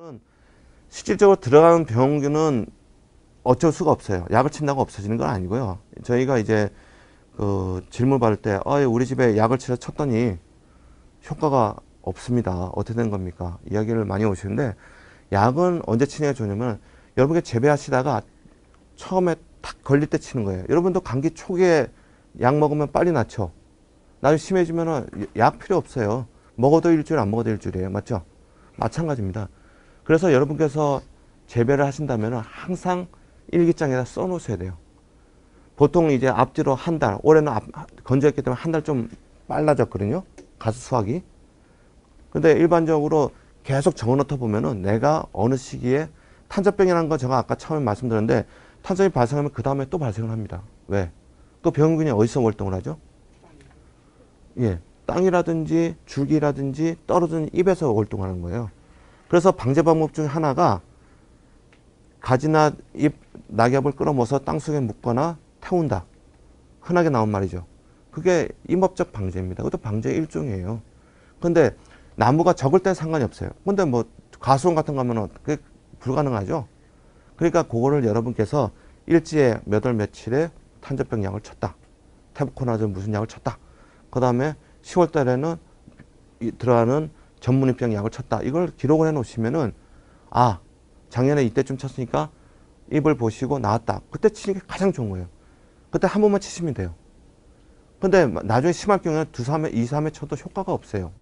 는 실질적으로 들어가는 병원균은 어쩔 수가 없어요. 약을 친다고 없어지는 건 아니고요. 저희가 이제 그 질문 받을 때, 어, 우리 집에 약을 치러 쳤더니 효과가 없습니다. 어떻게 된 겁니까? 이야기를 많이 오시는데 약은 언제 치냐가 좋냐면 여러분께 재배하시다가 처음에 탁 걸릴 때 치는 거예요. 여러분도 감기 초기에 약 먹으면 빨리 낫죠. 나중에 심해지면은 약 필요 없어요. 먹어도 일주일 안 먹어도 일주일이에요. 맞죠? 마찬가지입니다. 그래서 여러분께서 재배를 하신다면 항상 일기장에다 써 놓으셔야 돼요. 보통 이제 앞뒤로 한 달, 올해는 앞, 건조했기 때문에 한 달 좀 빨라졌거든요. 가수 수확이. 근데 일반적으로 계속 적어 놓다 보면은 내가 어느 시기에 탄저병이라는 거 제가 아까 처음에 말씀드렸는데 탄저병이 발생하면 그 다음에 또 발생을 합니다. 왜? 그 병균이 어디서 월동을 하죠? 예. 땅이라든지 줄기라든지 떨어진 잎에서 월동하는 거예요. 그래서 방제 방법 중에 하나가 가지나 잎 낙엽을 끌어모아서 땅속에 묻거나 태운다. 흔하게 나온 말이죠. 그게 임업적 방제입니다. 그것도 방제의 일종이에요. 근데 나무가 적을 땐 상관이 없어요. 근데 뭐 가수원 같은 거 하면은 그게 불가능하죠. 그러니까 그거를 여러분께서 일지에 몇 월 며칠에 탄저병 약을 쳤다. 테부코나즈 무슨 약을 쳤다. 그 다음에 10월 달에는 이- 들어가는 전문입병 약을 쳤다. 이걸 기록을 해 놓으시면은 아 작년에 이때쯤 쳤으니까 입을 보시고 나왔다. 그때 치는 게 가장 좋은 거예요. 그때 한 번만 치시면 돼요. 근데 나중에 심할 경우에는 두, 삼회, 이, 삼회 쳐도 효과가 없어요.